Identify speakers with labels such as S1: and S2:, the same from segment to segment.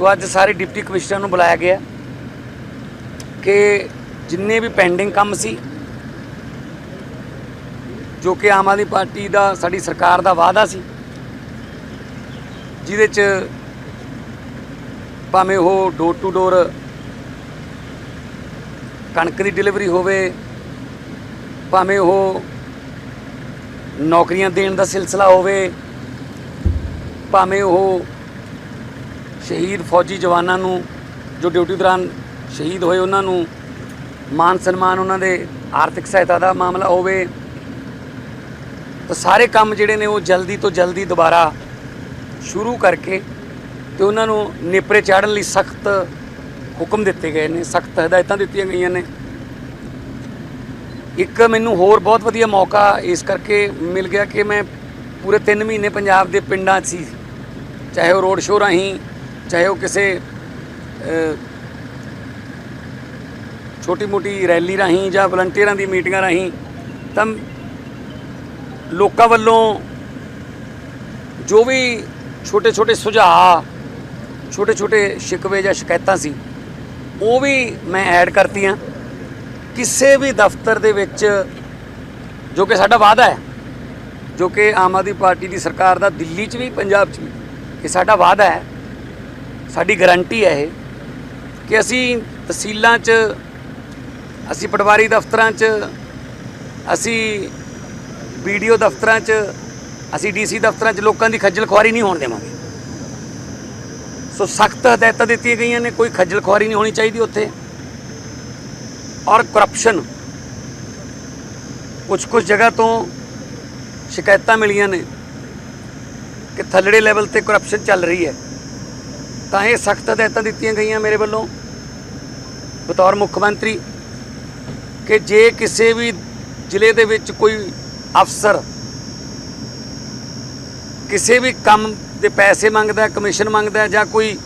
S1: ਸੋ ਅੱਜ ਸਾਰੇ deputy commissioner ਨੂੰ ਬੁਲਾਇਆ ਗਿਆ ਕਿ ਜਿੰਨੇ ਵੀ ਪੈਂਡਿੰਗ ਕੰਮ ਸੀ, ਜੋ ਕਿ ਆਮ ਆਦਮੀ ਪਾਰਟੀ ਦਾ, ਸਾਡੀ ਸਰਕਾਰ ਦਾ ਵਾਅਦਾ ਸੀ, ਜਿਹਦੇ ਚ ਭਾਵੇਂ ਉਹ ਡੋਰ ਟੂ ਡੋਰ ਕਣਕ ਦੀ ਡਿਲੀਵਰੀ ਹੋਵੇ, ਭਾਵੇਂ ਉਹ ਨੌਕਰੀਆਂ ਦੇਣ ਦਾ ਸਿਲਸਿਲਾ ਹੋਵੇ, ਭਾਵੇਂ ਉਹ ਸ਼ਹੀਦ ਫੌਜੀ ਜਵਾਨਾਂ ਨੂੰ ਜੋ ਡਿਊਟੀ ਦੌਰਾਨ ਸ਼ਹੀਦ ਹੋਏ ਉਹਨਾਂ ਨੂੰ ਮਾਨ ਸਨਮਾਨ ਉਹਨਾਂ ਦੇ ਆਰਥਿਕ ਸਹਾਇਤਾ ਦਾ ਮਾਮਲਾ ਹੋਵੇ, ਤਾਂ ਸਾਰੇ ਕੰਮ ਜਿਹੜੇ ਨੇ ਉਹ ਜਲਦੀ ਤੋਂ ਜਲਦੀ ਦੁਬਾਰਾ ਸ਼ੁਰੂ ਕਰਕੇ ਤੇ ਉਹਨਾਂ ਨੂੰ ਨੇਪਰੇ ਚਾੜਨ ਲਈ ਸਖਤ ਹੁਕਮ ਦਿੱਤੇ ਗਏ ਨੇ, ਸਖਤ ਹਦਾਇਤਾਂ ਦਿੱਤੀਆਂ ਗਈਆਂ ਨੇ। ਇੱਕ ਮੈਨੂੰ ਹੋਰ ਬਹੁਤ ਵਧੀਆ ਮੌਕਾ ਇਸ ਕਰਕੇ ਮਿਲ ਗਿਆ ਕਿ ਮੈਂ ਪੂਰੇ 3 ਮਹੀਨੇ ਪੰਜਾਬ ਦੇ ਪਿੰਡਾਂ 'ਚ ਸੀ, ਚਾਹੇ ਉਹ ਰੋਡ ਸ਼ੋਅ ਰਾਹੀਂ ਚਾਹੇ ਉਹ ਕਿਸੇ ਛੋਟੀ ਮੋਟੀ ਰੈਲੀ ਰਾਹੀਂ ਜਾਂ ਵਲੰਟੀਅਰਾਂ ਦੀ ਮੀਟਿੰਗਾਂ ਰਾਹੀਂ, ਤਾਂ ਲੋਕਾਂ ਵੱਲੋਂ ਜੋ ਵੀ ਛੋਟੇ ਛੋਟੇ ਸੁਝਾਅ ਛੋਟੇ ਛੋਟੇ ਸ਼ਿਕਵੇ ਜਾਂ ਸ਼ਿਕਾਇਤਾਂ ਸੀ, ਉਹ ਵੀ ਮੈਂ ਐਡ ਕਰਤੀਆਂ। ਕਿਸੇ ਵੀ ਦਫ਼ਤਰ ਦੇ ਵਿੱਚ, ਜੋ ਕਿ ਸਾਡਾ ਵਾਅਦਾ ਹੈ, ਜੋ ਕਿ ਆਮ ਆਦਮੀ ਪਾਰਟੀ ਦੀ ਸਰਕਾਰ ਦਾ, ਦਿੱਲੀ 'ਚ ਵੀ, ਪੰਜਾਬ 'ਚ ਵੀ ਕਿ ਸਾਡਾ ਵਾਅਦਾ ਹੈ ਸਾਡੀ ਗਾਰੰਟੀ ਹੈ ਇਹ ਕਿ ਅਸੀਂ ਤਹਿਸੀਲਾਂ 'ਚ, ਅਸੀਂ ਪਟਵਾਰੀ ਦਫ਼ਤਰਾਂ 'ਚ, ਅਸੀਂ ਵੀਡੀਓ ਦਫ਼ਤਰਾਂ 'ਚ, ਅਸੀਂ ਡੀਸੀ ਦਫ਼ਤਰਾਂ 'ਚ ਲੋਕਾਂ ਦੀ ਖੱਜਲ ਖੁਆਰੀ ਨਹੀਂ ਹੋਣ ਦੇਵਾਂਗੇ। ਸੋ ਸਖਤ ਹਦਾਇਤਾਂ ਦਿੱਤੀਆਂ ਗਈਆਂ ਨੇ, ਕੋਈ ਖੱਜਲ ਖੁਆਰੀ ਨਹੀਂ ਹੋਣੀ ਚਾਹੀਦੀ ਉੱਥੇ। ਔਰ ਕਰਪਸ਼ਨ ਕੁਝ ਕੁਝ ਜਗ੍ਹਾ ਤੋਂ ਸ਼ਿਕਾਇਤਾਂ ਮਿਲੀਆਂ ਨੇ ਕਿ ਥੱਲੜੇ ਲੈਵਲ ਤੇ ਕਰਪਸ਼ਨ ਚੱਲ ਰਹੀ ਹੈ। ਤਾਂ ਇਹ ਸਖਤ ਹਦਾਇਤਾਂ ਦਿੱਤੀਆਂ ਗਈਆਂ ਮੇਰੇ ਵੱਲੋਂ। ਬਤੌਰ ਮੁੱਖ ਮੰਤਰੀ, ਕਿ ਜੇ ਕਿਸੇ ਵੀ ਜ਼ਿਲ੍ਹੇ ਦੇ ਵਿੱਚ ਕੋਈ ਅਫਸਰ ਕਿਸੇ ਵੀ ਕੰਮ ਦੇ ਪੈਸੇ ਮੰਗਦਾ, ਕਮਿਸ਼ਨ ਮੰਗਦਾ ਜਾਂ ਕੋਈ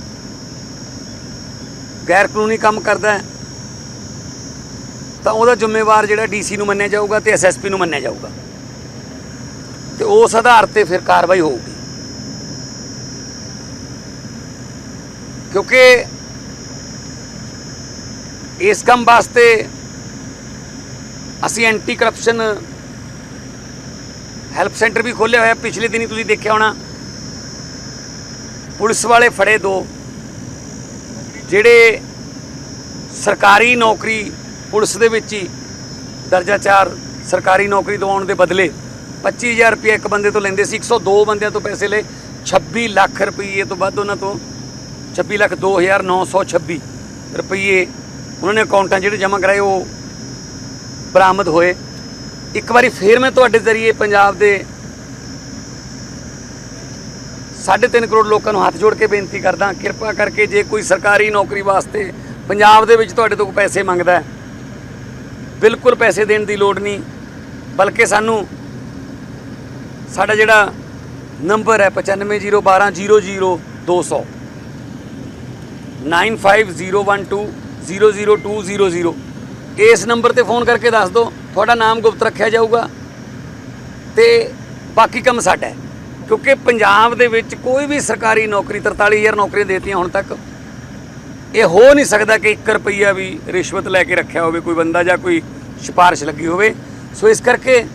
S1: ਗੈਰ ਕਾਨੂੰਨੀ ਕੰਮ ਕਰਦਾ, ਤਾਂ ਉਹਦਾ ਜ਼ਿੰਮੇਵਾਰ ਜਿਹੜਾ ਡੀਸੀ ਨੂੰ ਮੰਨਿਆ ਜਾਊਗਾ ਤੇ ਐਸਐਸਪੀ ਨੂੰ ਮੰਨਿਆ ਜਾਊਗਾ। ਤੇ ਉਸ ਆਧਾਰ ਤੇ ਫਿਰ ਕਾਰਵਾਈ ਹੋਊਗੀ। ਕਿਉਂਕਿ ਇਸ ਕੰਮ ਵਾਸਤੇ ਅਸੀਂ ਐਂਟੀ ਕਰਪਸ਼ਨ ਹੈਲਪ ਸੈਂਟਰ ਵੀ ਖੋਲ੍ਹਿਆ ਹੋਇਆ। ਪਿਛਲੇ ਦਿਨੀ ਤੁਸੀਂ ਦੇਖਿਆ ਹੋਣਾ, ਪੁਲਿਸ ਵਾਲੇ ਫੜੇ ਦੋ, ਜਿਹੜੇ ਸਰਕਾਰੀ ਨੌਕਰੀ ਪੁਲਿਸ ਦੇ ਵਿੱਚ ਹੀ ਦਰਜਾ 4 ਸਰਕਾਰੀ ਨੌਕਰੀ ਦਿਵਾਉਣ ਦੇ ਬਦਲੇ 25000 ਰੁਪਏ ਇੱਕ ਬੰਦੇ ਤੋਂ ਲੈਂਦੇ ਸੀ 102 ਬੰਦਿਆਂ ਤੋਂ ਪੈਸੇ ਲਏ 26 ਲੱਖ ਰੁਪਏ ਤੋਂ ਵੱਧ ਉਹਨਾਂ ਤੋਂ 26 ਲੱਖ 2926 ਰੁਪਏ ਉਹਨਾਂ ਨੇ ਅਕਾਊਂਟਾਂ ਜਿਹੜੇ ਜਮ੍ਹਾਂ ਕਰਾਏ ਉਹ ਬਰਾਮਦ ਹੋਏ। ਇੱਕ ਵਾਰੀ ਫੇਰ ਮੈਂ ਤੁਹਾਡੇ ਜ਼ਰੀਏ ਪੰਜਾਬ ਦੇ 3.5 ਕਰੋੜ ਲੋਕਾਂ ਨੂੰ ਹੱਥ ਜੋੜ ਕੇ ਬੇਨਤੀ ਕਰਦਾ, ਕਿਰਪਾ ਕਰਕੇ ਜੇ ਕੋਈ ਸਰਕਾਰੀ ਨੌਕਰੀ ਵਾਸਤੇ ਪੰਜਾਬ ਦੇ ਵਿੱਚ ਤੁਹਾਡੇ ਤੋਂ ਪੈਸੇ ਮੰਗਦਾ ਹੈ, ਬਿਲਕੁਲ ਪੈਸੇ ਦੇਣ ਦੀ ਲੋੜ ਨਹੀਂ, ਬਲਕਿ ਸਾਨੂੰ ਸਾਡਾ ਜਿਹੜਾ ਨੰਬਰ ਹੈ 9501200200 9501200200 ਇਸ ਨੰਬਰ ਤੇ ਫੋਨ ਕਰਕੇ ਦੱਸ ਦਿਓ ਤੁਹਾਡਾ ਨਾਮ ਗੁਪਤ ਰੱਖਿਆ ਜਾਊਗਾ ਤੇ ਬਾਕੀ ਕੰਮ ਸਾਡਾ ਹੈ ਕਿਉਂਕਿ ਪੰਜਾਬ ਦੇ ਵਿੱਚ ਕੋਈ ਵੀ ਸਰਕਾਰੀ ਨੌਕਰੀ 43000 ਨੌਕਰੀਆਂ ਦੇਤੀਆਂ ਹੁਣ ਤੱਕ ਇਹ ਹੋ ਨਹੀਂ ਸਕਦਾ ਕਿ 1 ਰੁਪਈਆ ਵੀ ਰਿਸ਼ਵਤ ਲੈ ਕੇ ਰੱਖਿਆ ਹੋਵੇ ਕੋਈ ਬੰਦਾ ਜਾਂ ਕੋਈ ਸਿਫਾਰਿਸ਼ ਲੱਗੀ ਹੋਵੇ ਸੋ ਇਸ ਕਰਕੇ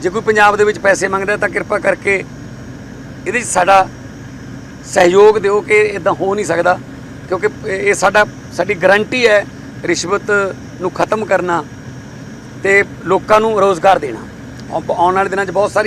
S1: ਜੇ ਕੋਈ ਪੰਜਾਬ ਦੇ ਵਿੱਚ ਪੈਸੇ ਮੰਗਦਾ ਤਾਂ ਕਿਰਪਾ ਕਰਕੇ ਇਹਦੇ 'ਚ ਸਾਡਾ ਸਹਿਯੋਗ ਦਿਓ ਕਿ ਇਦਾਂ ਹੋ ਨਹੀਂ ਸਕਦਾ ਕਿਉਂਕਿ ਇਹ ਸਾਡਾ, ਸਾਡੀ ਗਰੰਟੀ ਹੈ ਰਿਸ਼ਵਤ ਨੂੰ ਖਤਮ ਕਰਨਾ ਤੇ ਲੋਕਾਂ ਨੂੰ ਰੋਜ਼ਗਾਰ ਦੇਣਾ। ਆਉਣ ਵਾਲੇ ਦਿਨਾਂ 'ਚ ਬਹੁਤ ਸਾਰੀ